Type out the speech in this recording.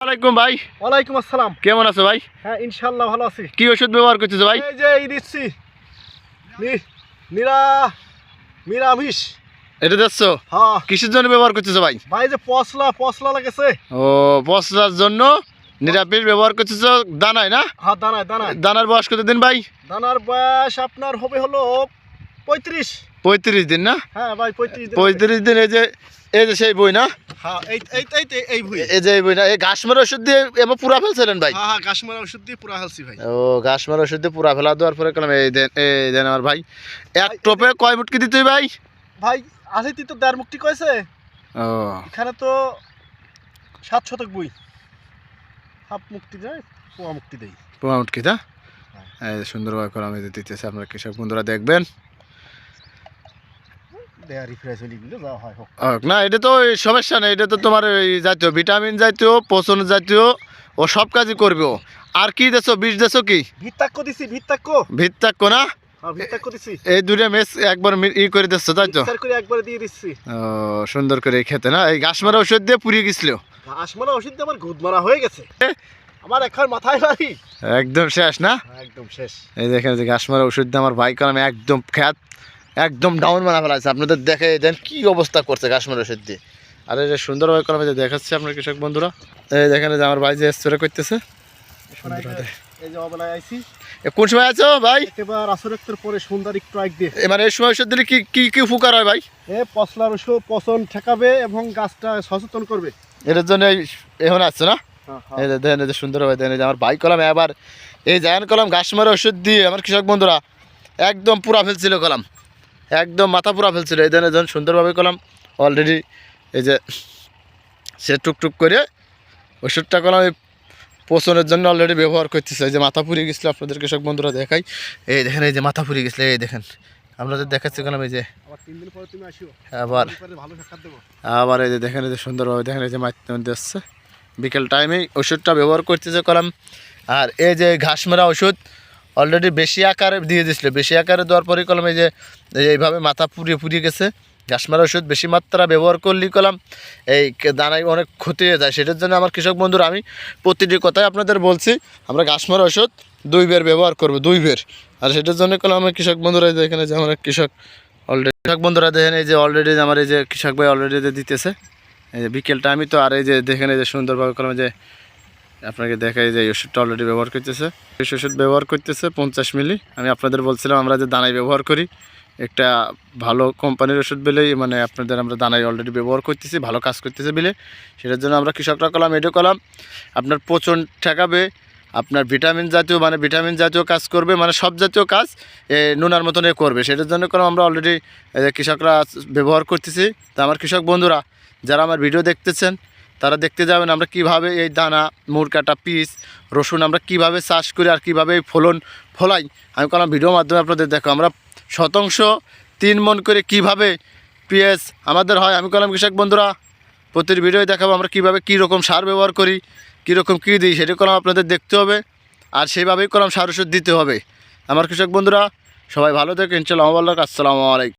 ওয়ালাইকুম ভাই। ওয়ালাইকুম আসসালাম। কেমন আছো ভাই? হ্যাঁ ইনশাল্লাহ ভালো আছি। কি ওষুধ ব্যবহার করতেছো ভাই? এই যে এই দিচ্ছি। নিরা নিরামিষ। এটা দেখছ হ্যাঁ। কিসের জন্য ব্যবহার করতেছো ভাই? ভাই যে পশলা পশলা লাগেছে। ও পচলার জন্য নিরাপিস ব্যবহার করতেছো দানায় না? হ্যাঁ দানায় দানায়। দানার বয়স কতদিন ভাই? দানার বয়স আপনার হবে হলো পঁয়ত্রিশ। পঁয়ত্রিশ দিন না? হ্যাঁ ভাই পঁয়ত্রিশ দিন পঁয়ত্রিশ দিন এই যে এই যে সেই বই না? হ্যাঁ এই এই এই এই- এই ভুই। এই যে এই না ওষুধ দিয়ে এবার পুরা ফেলছিলেন ভাই? হ্যাঁ হ্যাঁ ওষুধ দিয়ে পুরা হালছি ভাই। ও ওষুধ দিয়ে পুরা ফেলা দেওয়ার পরে কলাম এই দেন এই দেন আমার ভাই। এক টোপে কয় মুটকি দিতে ভাই? ভাই আসে তুই তো দেড় মুক্তি কয়েছে ও। এখানে তো সাত শতক বই হাফ মুক্তি দেয় পোয়া মুক্তি দেয় পোয়া তা? সুন্দরভাবে কলাম দিতেছে আপনারা কৃষক বন্ধুরা দেখবেন। দেয়া রিফ্রেশ গেলে যাওয়া হয় হোক। না এটা তো সমস্যা নেই এটা তো তোমার এই জাতীয় ভিটামিন জাতীয় পোষণ জাতীয় ও সব কাজই করবে ও। আর কি দেছো বিষ দেছো কি? ভিত্তাক্য দিছি ভিত্তাক্য ভিত্তাক্য না? হ্যাঁ ভিত্তাক্য দিছি। এই দুটো মেস একবার ই করে দিচ্ছ তাই তো? একবার দিয়ে দিচ্ছি। ও সুন্দর করে খেতে না? এই ঘাস মারা ওষুধ দিয়ে পুড়িয়ে গেছিল। ঘাস মারা ওষুধ দিয়ে আমার গুদ মারা হয়ে গেছে। আমার এখন মাথায় বাড়ি। একদম শেষ না? একদম শেষ। এই দেখেন যে ঘাস মারা ওষুধ দিয়ে আমার বাইক কলাম একদম খ্যাত। একদম ডাউন মারা ফেলাছে আপনাদের দেখে দেন কি অবস্থা করছে ঘাস মারা ওষুধ দিয়ে। আর এই যে সুন্দরভাবে কলমে যে দেখাচ্ছে আপনার কৃষক বন্ধুরা এই দেখেন যে আমার ভাই যে স্প্রে করতেছে এই এই কোন সময় আছো ভাই? এবার আসরেক্তর পরে সুন্দর একটু আগ দিয়ে। এবার এই সময় ওষুধ দিলে কি কি কি উপকার হয় ভাই? এ ওষুধ পচন ঠেকাবে এবং গাছটা সচেতন করবে। এটার জন্য এই- এখন আসছে না? হ্যাঁ, এই যে দেখেন এই যে সুন্দরভাবে দেখেন এই যে আমার বাইক কলাম এবার এই জায়ান কলাম ঘাস মারা ওষুধ দিয়ে আমার কৃষক বন্ধুরা একদম পুরা ফেলছিল কলাম। একদম মাথা পুরা ফেলছিল। এই ধরনের যখন সুন্দরভাবে করলাম অলরেডি এই যে সে টুকটুক করে ওষুধটা করলাম এই পোষণের জন্য অলরেডি ব্যবহার করতেছে। এই যে মাথা পুড়ে গেছিল আপনাদের কৃষক বন্ধুরা দেখাই। এই দেখেন এই যে মাথা পুড়ে গেছিল এই দেখেন। আপনাদের দেখাচ্ছি কলাম এই যে আবার আবার এই যে দেখেন এই যে সুন্দরভাবে দেখেন এই যে মাটির মধ্যে আসছে। বিকেল টাইমে ওষুধটা ব্যবহার করতেছে কলাম আর এই যে ঘাস মারা ওষুধ অলরেডি বেশি আকারে দিয়ে দিছিল বেশি আকারে দেওয়ার পরে কলম এই যে এইভাবে মাথা পুড়িয়ে পুড়িয়ে গেছে। ঘাস মারা ওষুধ বেশি মাত্রা ব্যবহার করলেই কলাম এই দানায় অনেক ক্ষতি হয়ে যায়। সেটার জন্য আমার কৃষক বন্ধুরা, আমি প্রতিটি কথাই আপনাদের বলছি। আমরা ঘাস মারা ওষুধ দুই বের ব্যবহার করব, দুই বের। আর সেটার জন্য কলম আমার কৃষক বন্ধুরা এখানে যে আমার কৃষক অলরেডি কৃষক বন্ধুরা দেখেন, এই যে অলরেডি আমার এই যে কৃষক ভাই অলরেডি দিতেছে। এই যে বিকেলটা আমি তো আর এই যে দেখেন, এই যে সুন্দরভাবে কলাম যে আপনাকে দেখাই যে ওষুধটা অলরেডি ব্যবহার করতেছে। এই ওষুধ ব্যবহার করতেছে পঞ্চাশ মিলি আমি আপনাদের বলছিলাম আমরা যে দানাই ব্যবহার করি। একটা ভালো কোম্পানির ওষুধ বেলেই মানে আপনাদের আমরা দানাই অলরেডি ব্যবহার করতেছি, ভালো কাজ করতেছে বিলে। সেটার জন্য আমরা কৃষকরা কলাম এটাও কলাম। আপনার পচন ঠেকাবে, আপনার ভিটামিন জাতীয় মানে ভিটামিন জাতীয় কাজ করবে মানে সব জাতীয় কাজ এ নুনার মতন এ করবে। সেটার জন্য কলাম আমরা অলরেডি কৃষকরা ব্যবহার করতেছি। তা আমার কৃষক বন্ধুরা, যারা আমার ভিডিও দেখতেছেন তারা দেখতে যাবেন আমরা কীভাবে এই দানা মুড় কাটা পিস, রসুন আমরা কীভাবে চাষ করি আর কীভাবে এই ফলন ফলাই, আমি কলাম ভিডিওর মাধ্যমে আপনাদের দেখো আমরা শতাংশ তিন মন করে কীভাবে পিএস আমাদের হয়, আমি কলাম কৃষক বন্ধুরা, প্রতিটি ভিডিও দেখাবো আমরা কীভাবে কী রকম সার ব্যবহার করি কীরকম কী দিই, সেটা কলাম আপনাদের দেখতে হবে আর সেইভাবেই কলাম সার ওষুধ দিতে হবে। আমার কৃষক বন্ধুরা, সবাই ভালো থেকে ইনশাল্লাহ আসসালামু আলাইকুম।